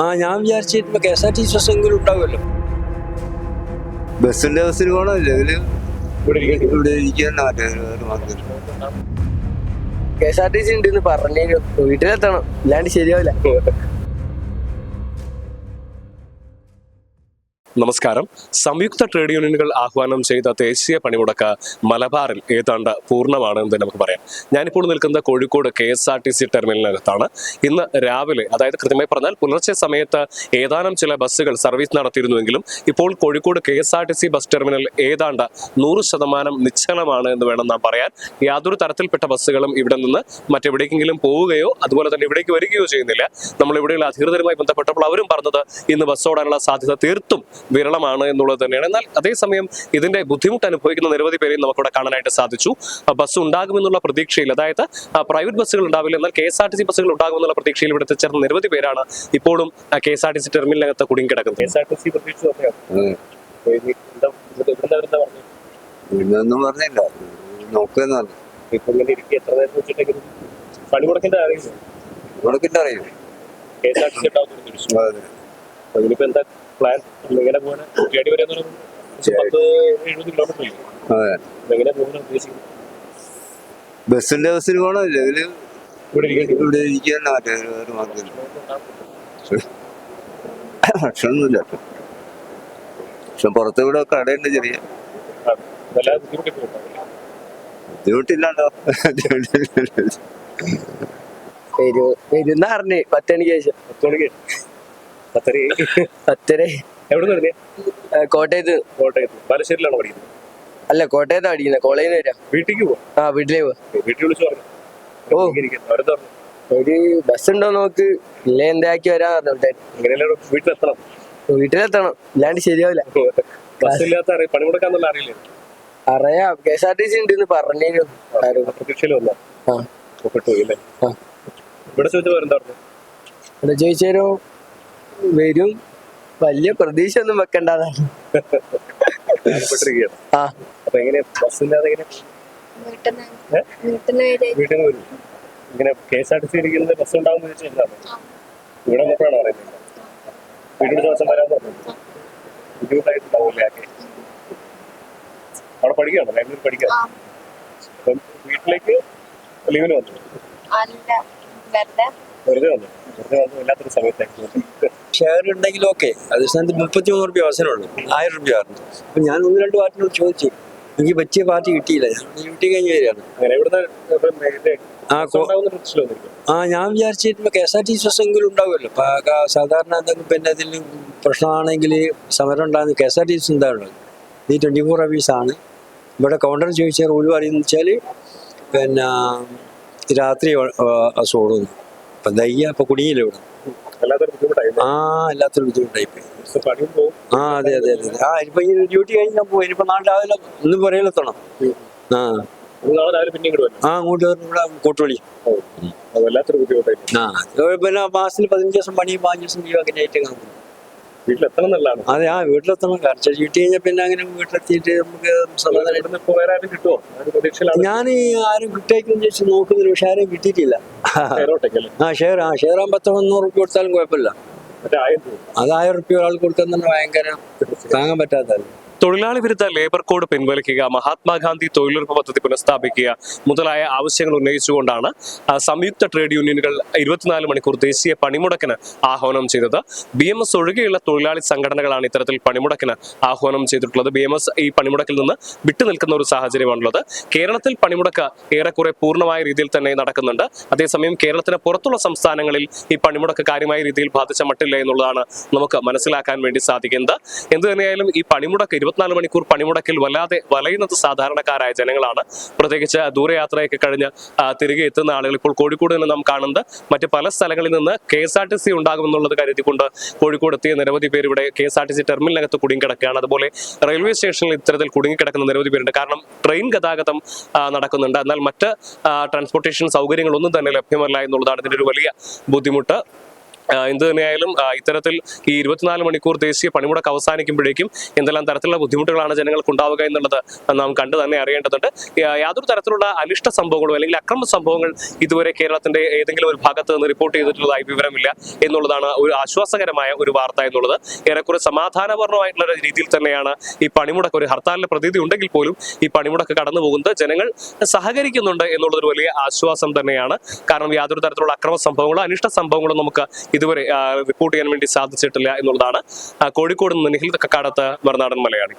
ആ ഞാൻ വിചാരിച്ചിരുന്നു K S R T C bus എങ്കിലും ഉണ്ടാവുമല്ലോ. ബസ്സിന്റെ ബസ്സിന് പോകണമല്ലോ ഇവിടെ. K S R T C ഉണ്ട് പറഞ്ഞു വീട്ടിലെത്തണം. ഇല്ലാണ്ട് ശരിയാവില്ല. നമസ്കാരം. സംയുക്ത ട്രേഡ് യൂണിയനുകൾ ആഹ്വാനം ചെയ്ത ദേശീയ പണിമുടക്ക് മലബാറിൽ ഏതാണ്ട് പൂർണമാണ് എന്ന് നമുക്ക് പറയാം. ഞാനിപ്പോൾ നിൽക്കുന്നത് Kozhikode K S R T C ടെർമിനലിനകത്താണ്. ഇന്ന് രാവിലെ അതായത് കൃത്യമായി പറഞ്ഞാൽ പുലർച്ചെ സമയത്ത് ഏതാനും ചില ബസ്സുകൾ സർവീസ് നടത്തിയിരുന്നുവെങ്കിലും ഇപ്പോൾ Kozhikode K S R T C bus terminal ഏതാണ്ട് നൂറ് ശതമാനം നിശ്ചലമാണ് എന്ന് വേണം നാം പറയാൻ. യാതൊരു തരത്തിൽപ്പെട്ട ബസ്സുകളും ഇവിടെ നിന്ന് മറ്റെവിടേക്കെങ്കിലും പോവുകയോ അതുപോലെ തന്നെ ഇവിടേക്ക് വരികയോ ചെയ്യുന്നില്ല. നമ്മൾ ഇവിടെയുള്ള അധികൃതരുമായി ബന്ധപ്പെട്ടപ്പോൾ അവരും പറഞ്ഞത് ഇന്ന് ബസ് ഓടാനുള്ള സാധ്യത തീർത്തും വിരളമാണ് എന്നുള്ളത് തന്നെയാണ്. എന്നാൽ അതേസമയം ഇതിന്റെ ബുദ്ധിമുട്ട് അനുഭവിക്കുന്ന നിരവധി പേരെയും നമുക്കിവിടെ കാണാനായിട്ട് സാധിച്ചു. ബസ് ഉണ്ടാകുമെന്നുള്ള പ്രതീക്ഷയിൽ അതായത് പ്രൈവറ്റ് ബസ്സുകൾ ഉണ്ടാവില്ല എന്നാൽ K S R T C ബസ്സുകൾ ഉണ്ടാകുമെന്നുള്ള പ്രതീക്ഷയിൽ ഇവിടെ എത്തിച്ചേർന്ന നിരവധി പേരാണ് ഇപ്പോഴും K S R T C ടെർമിനലിനകത്ത് കുടുങ്ങിക്കിടക്കുന്നത്. K S R T C പ്രതീക്ഷിച്ചു അതെ. ഇന്നൊന്നും പറഞ്ഞില്ല. നോക്കുന്ന ഇപ്പൊ ഇങ്ങനെ ഇരിക്കുക എത്ര നേരം വെച്ചിട്ടെങ്കിലും പണിമുടക്കിന്റെ അറിയില്ല? ഇവിടേക്കിട്ട് അറിയും. K S R T C ഉണ്ടാവും എന്താ പ്ലാൻ എങ്ങനെ പോകാൻ കുട്ടിയാടി വരെ പത്ത് എഴുപത് കിലോമീറ്റർ അതെ. എങ്ങനെ പോകാൻ ഉദ്ദേശിക്കുന്നത് ബസ്സിന്റെ ബസ്സിന് പോകണമല്ലോ ഇവർ ഇവിടെ മറ്റേ വേറെ. ഭക്ഷണമൊന്നുമില്ല. പക്ഷെ പുറത്ത് ഇവിടെ കടയുണ്ട് ചെറിയ. ബുദ്ധിമുട്ടില്ലാണ്ടോ? വരും. വരുന്ന അറിഞ്ഞ്. പത്തണിക്ക് ശേഷം. പത്ത് മണിക്ക് പത്തര. പത്തര. എവിടെ നിന്ന് കോട്ടയത്ത്. കോട്ടയത്ത്. ബാലശ്ശേരിയിലാണോ പഠിക്കുന്നത്? അല്ല കോട്ടയത്ത് പഠിക്കുന്നത് കോളേജിൽ നിന്ന് വരാം. വീട്ടിലേക്ക് പോവാം? ആ വീട്ടിലേക്ക് പോവാം. വീട്ടിൽ വിളിച്ചു പറഞ്ഞു. ഓ. ഒരു ബസ് ഉണ്ടോ നോക്ക്. ഇല്ല എന്താക്കി വരാൻ വീട്ടിലെത്തണം? വീട്ടിലെത്തണം. ഇല്ലാണ്ട് ശരിയാവില്ല. അറിയാം പണിമുടക്കാന്നുള്ള അറിയില്ലേ അറിയാം. K S R T C ഉണ്ട് പറഞ്ഞു പ്രതീക്ഷയിൽ വന്നാ? ആ. ഇവിടെ ചോദിച്ചു പറഞ്ഞു? ഇവിടെ ചോദിച്ചാലും വരും. വലിയ പ്രതീക്ഷ ഒന്നും വെക്കണ്ടാതാണ് ഇങ്ങനെ K S R T C ഇരിക്കുന്നത് ബസ് ഉണ്ടാവും ചോദിച്ചാൽ ഇവിടെ വന്നപ്പോഴാണ് പറയുന്നത് വീട്ടിൽ ദിവസം വരാൻ പറഞ്ഞു. ബുദ്ധിമുട്ടായിട്ടുണ്ടാവില്ലേ ആക്കെ അവിടെ പഠിക്കുകയാണോ? ബാംഗ്ലൂർ പഠിക്കുക അപ്പം വീട്ടിലേക്ക് ലീവിന് വന്നു? വെറുതെ. വെറുതെ വന്നു? വെറുതെ വന്നു വല്ലാത്തൊരു സമയത്തായിരുന്നു ഷെയർ ഉണ്ടെങ്കിൽ ഓക്കെ. അതേ സ്ഥാനത്ത് മുപ്പത്തി മൂന്ന് റുപ്യ അവസരമുള്ളൂ ആയിരം റുപ്യ ആയിരുന്നു. അപ്പൊ ഞാൻ ഒന്ന് രണ്ട് പാർട്ടിനോട് ചോദിച്ചു. എനിക്ക് പറ്റിയ പാർട്ടി കിട്ടിയില്ല. ഞാൻ ഡ്യൂട്ടി കഴിഞ്ഞ് വരികയാണ്. ആ ഞാൻ വിചാരിച്ചിരുന്നു K S R T C bus എങ്കിലും ഉണ്ടാവുമല്ലോ. സാധാരണ എന്തെങ്കിലും പിന്നെ ഇതിൽ പ്രശ്നമാണെങ്കിൽ സമരം ഉണ്ടാകുന്ന K S R T C എന്താണുള്ളത്? ഇത് ട്വന്റി ഫോർ ആണ്. ഇവിടെ കൗണ്ടർ ചോദിച്ച റൂൾ പറയുന്നത് വെച്ചാൽ പിന്നെ രാത്രി അസുഖം അപ്പൊ ദയ്യ അപ്പൊ കുടിയില്ല ഇവിടെ. ആ ആ അതെ അതെ അതെ ആ ഇനിയിപ്പോൾ ഈ ഡ്യൂട്ടി കഴിഞ്ഞാൽ പോകും നാളെ രാവിലെ ഇന്ന് പുറയിലെത്തണം ആ. അങ്ങോട്ട് ഇവിടെ കോട്ടുവളി ആ പിന്നെ മാസത്തിൽ പതിനഞ്ച് ദിവസം പണി പാഞ്ച് ദിവസം ലീവ് അങ്ങനെ ആയിട്ട് കാണും. വീട്ടിലെത്തണം എന്നുള്ളതാണ്. അതെ ആ വീട്ടിലെത്തണം. കാരണം ഡ്യൂട്ടി കഴിഞ്ഞാൽ പിന്നെ അങ്ങനെ വീട്ടിലെത്തിയിട്ട് നമുക്ക് സമാധാനം കിട്ടുമോ ഞാൻ ആരും കിട്ടിയേക്കെന്ന് ചോദിച്ചു നോക്കുന്നില്ല. പക്ഷെ ആരും കിട്ടിയിട്ടില്ല. ആ ഷെയർ ആ ഷെയർ ആ പത്ത് മുന്നൂറ് കൊടുത്താലും കുഴപ്പമില്ല. മറ്റേ ആയം പോകും അത് ആയിരം റുപ്യ ഒരാൾ കൊടുക്കാൻ തന്നെ ഭയങ്കര താങ്ങാൻ പറ്റാത്തതല്ല തൊഴിലാളി വിരുദ്ധ ലേബർ കോഡ് പിൻവലിക്കുക മഹാത്മാഗാന്ധി തൊഴിലുറപ്പ് പദ്ധതി പുനഃസ്ഥാപിക്കുക മുതലായ ആവശ്യങ്ങൾ ഉന്നയിച്ചുകൊണ്ടാണ് സംയുക്ത ട്രേഡ് യൂണിയനുകൾ ഇരുപത്തിനാല് മണിക്കൂർ ദേശീയ പണിമുടക്കിന് ആഹ്വാനം ചെയ്തത്. ബി എം എസ് ഒഴികെയുള്ള തൊഴിലാളി സംഘടനകളാണ് ഇത്തരത്തിൽ പണിമുടക്കിന് ആഹ്വാനം ചെയ്തിട്ടുള്ളത്. ബി എം എസ് ഈ പണിമുടക്കിൽ നിന്ന് വിട്ടുനിൽക്കുന്ന ഒരു സാഹചര്യമാണുള്ളത്. കേരളത്തിൽ പണിമുടക്ക് ഏറെക്കുറെ പൂർണമായ രീതിയിൽ തന്നെ നടക്കുന്നുണ്ട്. അതേസമയം കേരളത്തിന് പുറത്തുള്ള സംസ്ഥാനങ്ങളിൽ ഈ പണിമുടക്ക് കാര്യമായ രീതിയിൽ ബാധിച്ച മട്ടില്ല എന്നുള്ളതാണ് നമുക്ക് മനസ്സിലാക്കാൻ വേണ്ടി സാധിക്കുന്നത്. എന്തു തന്നെയായാലും ഈ പണിമുടക്ക് ഇരുപത്തിനാല് മണിക്കൂർ പണിമുടക്കിൽ വല്ലാതെ വലയുന്നത് സാധാരണക്കാരായ ജനങ്ങളാണ്. പ്രത്യേകിച്ച് ദൂരയാത്രയൊക്കെ കഴിഞ്ഞ് തിരികെ എത്തുന്ന ആളുകൾ ഇപ്പോൾ കോഴിക്കോട് നിന്ന് നാം കാണുന്നത്. മറ്റ് പല സ്ഥലങ്ങളിൽ നിന്ന് K S R T C ഉണ്ടാകുമെന്നുള്ളത് കരുതിക്കൊണ്ട് കോഴിക്കോട് എത്തിയ നിരവധി പേര് ഇവിടെ K S R T C ടെർമിനലിനകത്ത് കുടുങ്ങിക്കിടക്കുകയാണ്. അതുപോലെ റെയിൽവേ സ്റ്റേഷനിൽ ഇത്തരത്തിൽ കുടുങ്ങിക്കിടക്കുന്ന നിരവധി പേരുണ്ട്. കാരണം ട്രെയിൻ ഗതാഗതം നടക്കുന്നുണ്ട്. എന്നാൽ മറ്റ് ട്രാൻസ്പോർട്ടേഷൻ സൗകര്യങ്ങളൊന്നും തന്നെ ലഭ്യമല്ല എന്നുള്ളതാണ് ഇതിന്റെ ഒരു വലിയ ബുദ്ധിമുട്ട്. എന്ത് തന്നെയായാലും ഇത്തരത്തിൽ ഈ ഇരുപത്തിനാല് മണിക്കൂർ ദേശീയ പണിമുടക്ക് അവസാനിക്കുമ്പോഴേക്കും എന്തെല്ലാം തരത്തിലുള്ള ബുദ്ധിമുട്ടുകളാണ് ജനങ്ങൾക്ക് ഉണ്ടാവുക എന്നുള്ളത് നാം കണ്ടു തന്നെ അറിയേണ്ടതുണ്ട്. യാതൊരു തരത്തിലുള്ള അനിഷ്ട സംഭവങ്ങളോ അല്ലെങ്കിൽ അക്രമ സംഭവങ്ങൾ ഇതുവരെ കേരളത്തിന്റെ ഏതെങ്കിലും ഒരു ഭാഗത്ത് നിന്ന് റിപ്പോർട്ട് ചെയ്തിട്ടുള്ളതായി വിവരമില്ല എന്നുള്ളതാണ് ഒരു ആശ്വാസകരമായ ഒരു വാർത്ത എന്നുള്ളത്. ഏറെക്കുറെ സമാധാനപരമായിട്ടുള്ള രീതിയിൽ തന്നെയാണ് ഈ പണിമുടക്ക് ഒരു ഹർത്താലിന്റെ പ്രതീതി ഉണ്ടെങ്കിൽ പോലും ഈ പണിമുടക്ക് കടന്നു പോകുന്നത് ജനങ്ങൾ സഹകരിക്കുന്നുണ്ട് എന്നുള്ളത് ഒരു വലിയ ആശ്വാസം തന്നെയാണ്. കാരണം യാതൊരു തരത്തിലുള്ള അക്രമ സംഭവങ്ങളോ അനിഷ്ട സംഭവങ്ങളോ നമുക്ക് ഇതുവരെ റിപ്പോർട്ട് ചെയ്യാൻ വേണ്ടി സാധിച്ചിട്ടില്ല എന്നുള്ളതാണ് കോഴിക്കോട് നിന്ന് നിഖിൽ കക്കാടത്ത് മറുനാടൻ മലയാളി.